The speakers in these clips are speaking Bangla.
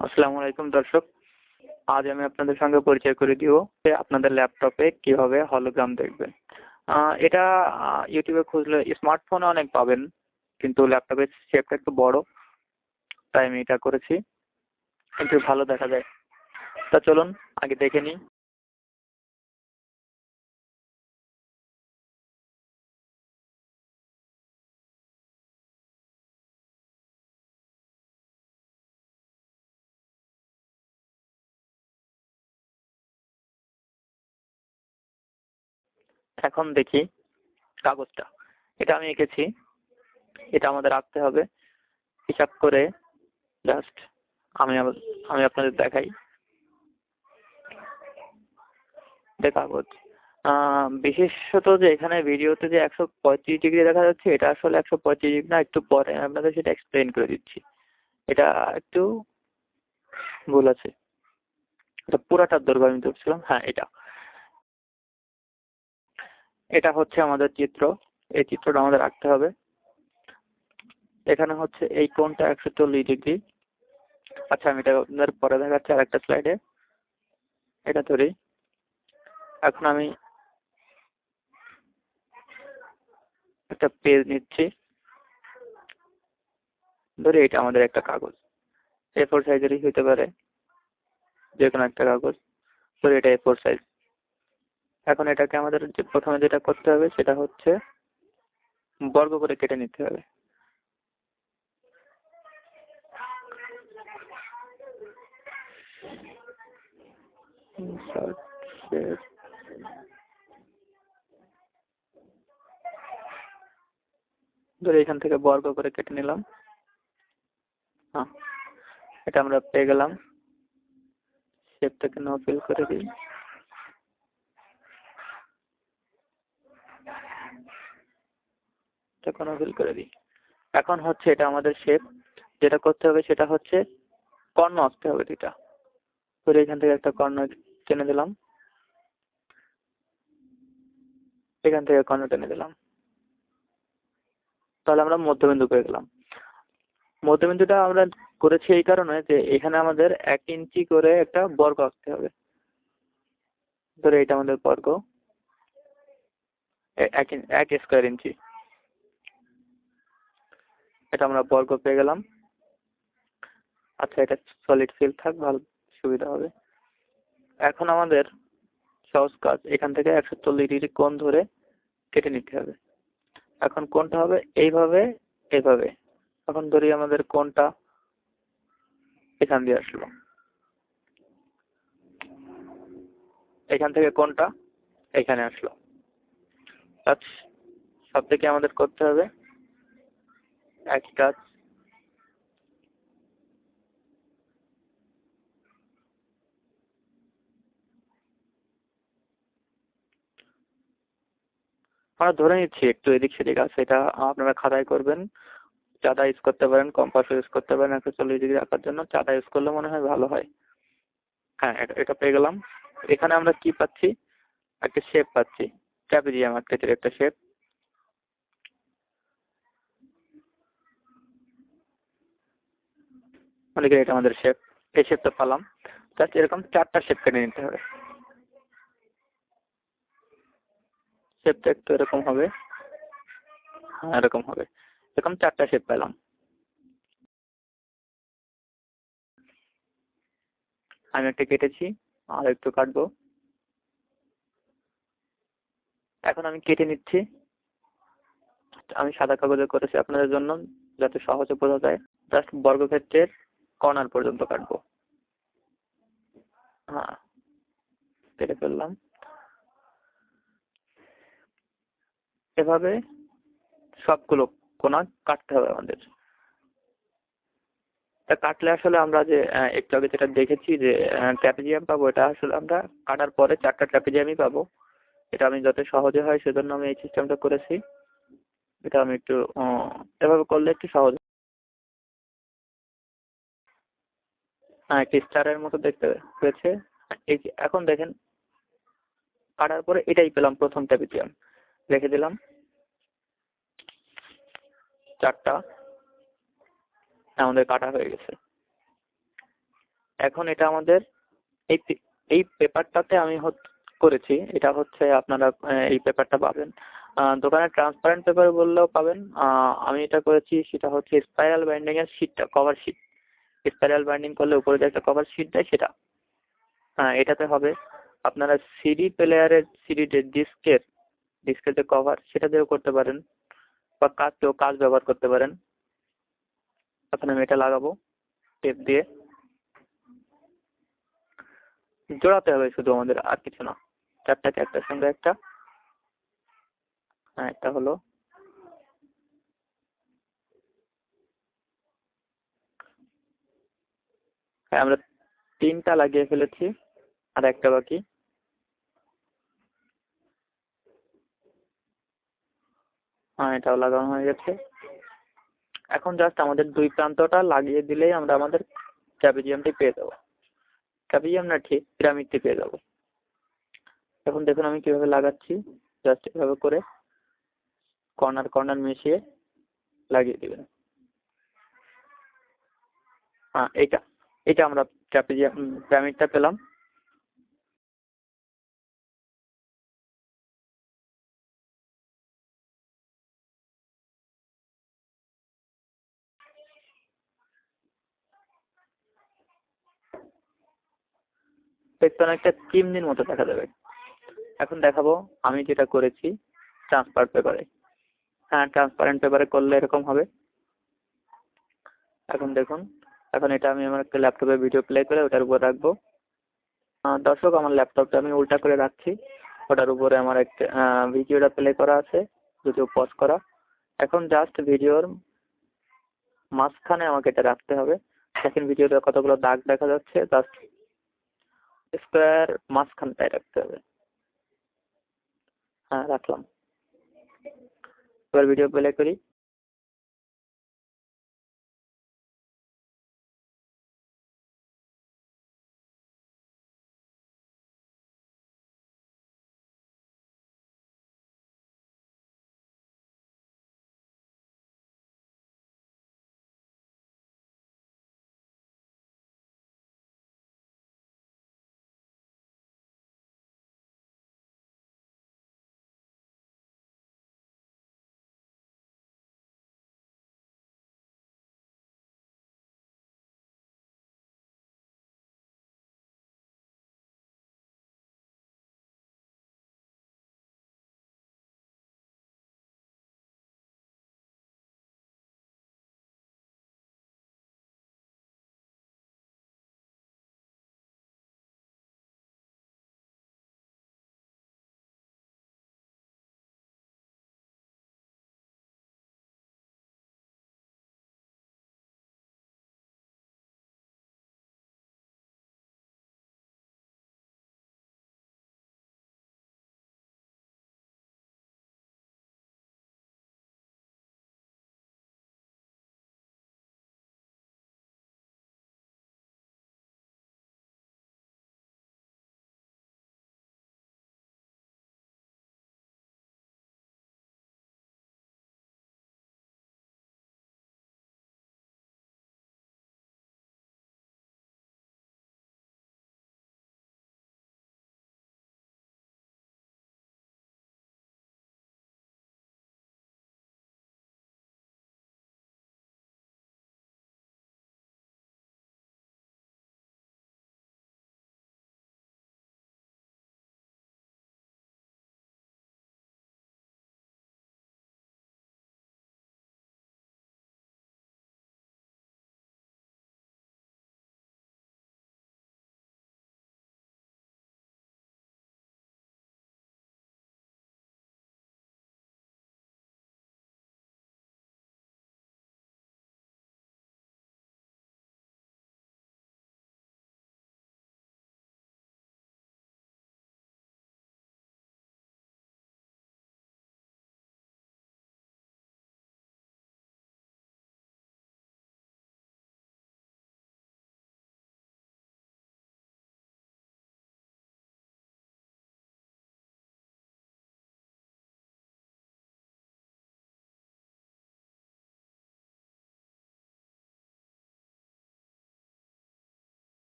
আসসালামু আলাইকুম দর্শক। আজ আমি আপনাদের সঙ্গে পরিচয় করে দিব যে আপনাদের ল্যাপটপে কীভাবে হলোগ্রাম দেখবেন। এটা ইউটিউবে খুঁজলে স্মার্টফোনে অনেক পাবেন, কিন্তু ল্যাপটপের শেপটা একটু বড়, তাই আমি এটা করেছি। একটু ভালো দেখা যায়। তা চলুন, আগে দেখে নিই। এখন দেখি, কাগজটা। এটা আমি এঁকেছি। এটা আমাদের আঁকতে হবে। হিসাব করে জাস্ট আমি আমি আপনাদের দেখাই। কাগজ। বিশেষত যে এখানে ভিডিওতে যে একশো পঁয়ত্রিশ ডিগ্রি দেখা যাচ্ছে, এটা আসলে একশো পঁয়ত্রিশ ডিগ্রি না, একটু পরে। আমি আপনাদের সেটা এক্সপ্লেন করে দিচ্ছি। এটা একটু ভুল আছে। পুরাটার দৈর্ঘ্য আমি ধরছিলাম। হ্যাঁ এটা। এটা হচ্ছে আমাদের চিত্র। এই চিত্রটা আমাদের আঁকতে হবে। এখানে হচ্ছে এই কোণটা একশো চল্লিশ ডিগ্রি। আচ্ছা আমি এটা আপনাদের পরে দেখাচ্ছি আর একটা স্লাইডে। এটা ধরি এখন আমি একটা পেজ নিচ্ছি। ধরি, এটা আমাদের একটা কাগজ। এ ফোর সাইজেরই হতে পারে। যে কোনো একটা কাগজ। ধরি, এটা এ ফোর সাইজ এখন এটাকে আমাদের প্রথমে যেটা করতে হবে সেটা হচ্ছে বর্গ করে কেটে নিতে হবে। ধরে এখান থেকে বর্গ করে কেটে নিলাম। হ্যাঁ এটা আমরা পেয়ে গেলাম। শেপটাকে নো করে দিই। এটা নো ফিল করে দিই। এখন হচ্ছে এটা আমাদের শেপ যেটা করতে হবে সেটা হচ্ছে কর্ণ আসতে হবে দুইটা। ধরে এখান থেকে একটা কর্ণ টেনে দিলাম। এখান থেকে কর্ণ টেনে দিলাম। তাহলে আমরা মধ্যবিন্দু পেয়ে গেলাম। মধ্যবিন্দুটা আমরা করেছি এই কারণে যে এখানে আমাদের এক ইঞ্চি করে একটা বর্গ আঁকতে হবে। ধরে এটা আমাদের বর্গ। এক এক স্কোয়ার ইঞ্চি। এটা আমরা বর্গ পেয়ে গেলাম। আচ্ছা এটা সলিড ফিল থাক, ভালো, সুবিধা হবে। এখন আমাদের সহজ কাজ, এখান থেকে একশো চল্লিশ ডিগ্রি কোণ ধরে কেটে নিতে হবে। এখন কোনটা হবে এইভাবে এইভাবে এখন ধরি আমাদের কোনটা এখান দিয়ে আসলো। এখান থেকে কোনটা এখানে আসলো। সব থেকে আমাদের করতে হবে। একই কাজ আমরা ধরে নিচ্ছি একটু এদিক সেদিক আছে, এটা আপনারা খাতায় করবেন, চাঁদা ইউজ করতে পারেন কম্পাস ইউজ করতে পারেন, একশো চল্লিশ ডিগ্রি আঁকার জন্য। চাঁদা ইউজ করলে মনে হয় ভালো হয়। হ্যাঁ এটা পেয়ে গেলাম। এখানে আমরা কি পাচ্ছি? একটা শেপ পাচ্ছি। ট্র্যাপিজিয়াম আকৃতির একটা শেপ মনে এটা আমাদের শেপ এই শেপটা পালাম। জাস্ট এরকম চারটা শেপ কেটে নিতে হবে। শেপটা একটু এরকম হবে। হ্যাঁ এরকম হবে। এরকম চারটা শেপ পেলাম। আমি একটা কেটেছি, আর একটু কাটবো। এখন আমি কেটে নিচ্ছি। আমি সাদা কাগজে করেছি আপনাদের জন্য, যাতে সহজে বোঝা যায়। জাস্ট বর্গক্ষেত্রের কর্নার পর্যন্ত কাটবো। হ্যাঁ কেটে ফেললাম। এভাবে সবগুলো কোনা কাটতে হবে আমাদের। তা কাটলে আসলে আমরা যে একটু আগে যেটা দেখেছি যে ট্র্যাপিজিয়াম পাবো, এটা আসলে আমরা কাটার পরে চারটা ট্র্যাপিজিয়ামই পাবো। এটা আমি যাতে সহজে হয় সেজন্য আমি এই সিস্টেমটা করেছি। এটা আমি একটু এভাবে করলে একটু সহজ হ্যাঁ একটি স্টারের মতো দেখতে হয়েছে। এই যে, এখন দেখেন, কাটার পরে এটাই পেলাম প্রথম ট্র্যাপিজিয়াম রেখে দিলাম। চারটা। আমাদের কাটা হয়ে গেছে। এখন এটা আমাদের, এই এই পেপারটাতে আমি করেছি। এটা হচ্ছে আপনারা এই পেপারটা পাবেন। দোকানে ট্রান্সপারেন্ট পেপার বললেও পাবেন। আমি এটা করেছি, সেটা হচ্ছে স্পাইরাল বাইন্ডিং এর শিটটা কভার শিট স্পাইরাল বাইন্ডিং করলে উপরে যে একটা কভার শিট দেয় সেটা। হ্যাঁ এটাতে হবে আপনারা সিডি প্লেয়ারের সিডি ডিস্কের ডিস্কের যে কভার সেটা দিয়েও করতে পারেন বা কাজ কেউ কাজ ব্যবহার করতে পারেন। এখন আমি এটা লাগাবো টেপ দিয়ে। জোড়াতে হবে শুধু আমাদের আর কিছু না। চারটাকে একটার সঙ্গে একটা। হ্যাঁ একটা হলো হ্যাঁ আমরা তিনটা লাগিয়ে ফেলেছি, আর একটা বাকি। হ্যাঁ এটাও লাগানো হয়ে গেছে। এখন জাস্ট আমাদের দুই প্রান্তটা লাগিয়ে দিলেই আমরা আমাদের ট্র্যাপিজিয়ামটি পেয়ে যাব। ট্র্যাপিজিয়াম না ঠিক পিরামিডটি পেয়ে যাব। এখন দেখুন আমি কীভাবে লাগাচ্ছি জাস্ট এভাবে করে কর্নার কর্নার মিশিয়ে লাগিয়ে দিবেন। হ্যাঁ এটা এটা আমরা ট্র্যাপিজিয়াম পিরামিডটা পেলাম। দেখতে অনেকটা চিমনির মতো দেখা যাবে। এখন দেখাবো, আমি যেটা করেছি ট্রান্সপারেন্ট পেপারে হ্যাঁ ট্রান্সপারেন্ট পেপারে করলে এরকম হবে। এখন দেখুন। এখন এটা আমি আমার একটা ল্যাপটপে ভিডিও প্লে করে ওটার উপর রাখব। দর্শক, আমার ল্যাপটপটা আমি উল্টা করে রাখছি। ওটার উপরে আমার একটা ভিডিওটা প্লে করা আছে যদিও পজ করা। এখন জাস্ট ভিডিওর মাঝখানে আমাকে এটা রাখতে হবে। দেখেন ভিডিওতে কতগুলো দাগ দেখা যাচ্ছে। জাস্ট স্কোয়ার মাঝখানটায় রাখতে হবে। হ্যাঁ রাখলাম। এবার ভিডিও প্লে করি।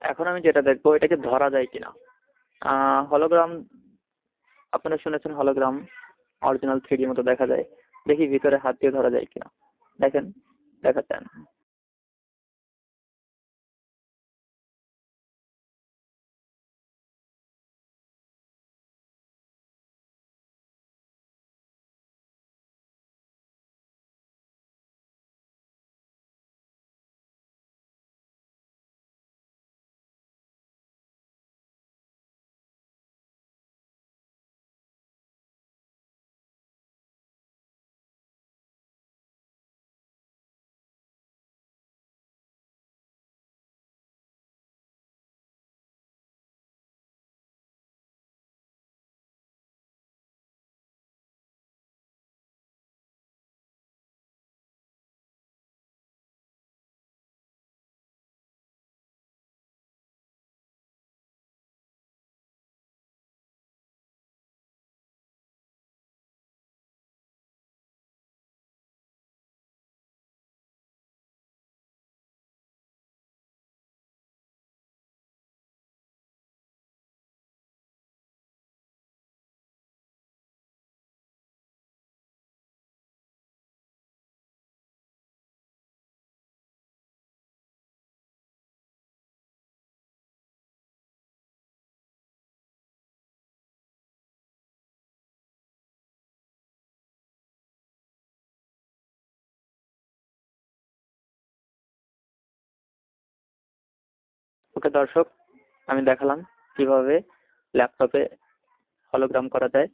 এখন আমি যেটা দেখব, এটাকে ধরা যায় কিনা। হলোগ্রাম আপনারা শুনেছেন হলোগ্রাম অরিজিনাল থ্রি মতো দেখা যায়। দেখি ভিতরে হাত দিয়ে ধরা যায় কিনা। দেখেন, দেখাচ্ছেন। ওকে দর্শক, আমি দেখালাম কীভাবে ল্যাপটপে হলোগ্রাম করা যায়।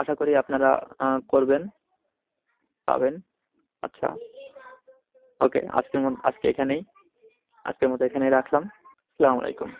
আশা করি আপনারা করবেন, পাবেন। আচ্ছা ওকে, আজকের মতো, আজকে এখানেই, আজকের মতো এখানেই রাখলাম। আসসালামু আলাইকুম।